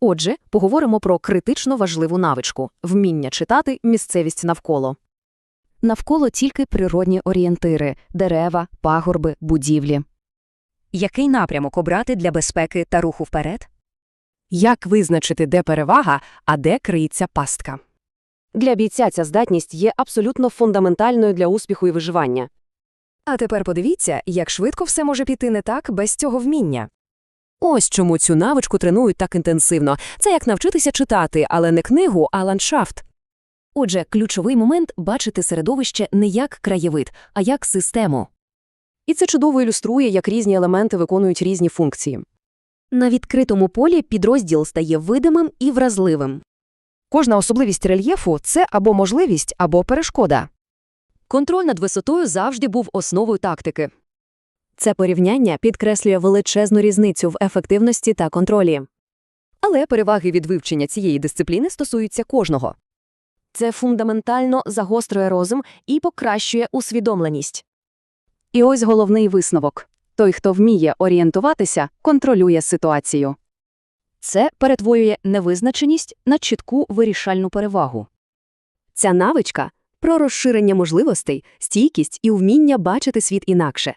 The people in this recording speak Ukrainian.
Отже, поговоримо про критично важливу навичку – вміння читати місцевість навколо. Навколо тільки природні орієнтири – дерева, пагорби, будівлі. Який напрямок обрати для безпеки та руху вперед? Як визначити, де перевага, а де криється пастка? Для бійця ця здатність є абсолютно фундаментальною для успіху і виживання. А тепер подивіться, як швидко все може піти не так без цього вміння. Ось чому цю навичку тренують так інтенсивно. Це як навчитися читати, але не книгу, а ландшафт. Отже, ключовий момент – бачити середовище не як краєвид, а як систему. І це чудово ілюструє, як різні елементи виконують різні функції. На відкритому полі підрозділ стає видимим і вразливим. Кожна особливість рельєфу – це або можливість, або перешкода. Контроль над висотою завжди був основою тактики. Це порівняння підкреслює величезну різницю в ефективності та контролі. Але переваги від вивчення цієї дисципліни стосуються кожного. Це фундаментально загострює розум і покращує усвідомленість. І ось головний висновок. Той, хто вміє орієнтуватися, контролює ситуацію. Це перетворює невизначеність на чітку вирішальну перевагу. Ця навичка про розширення можливостей, стійкість і вміння бачити світ інакше.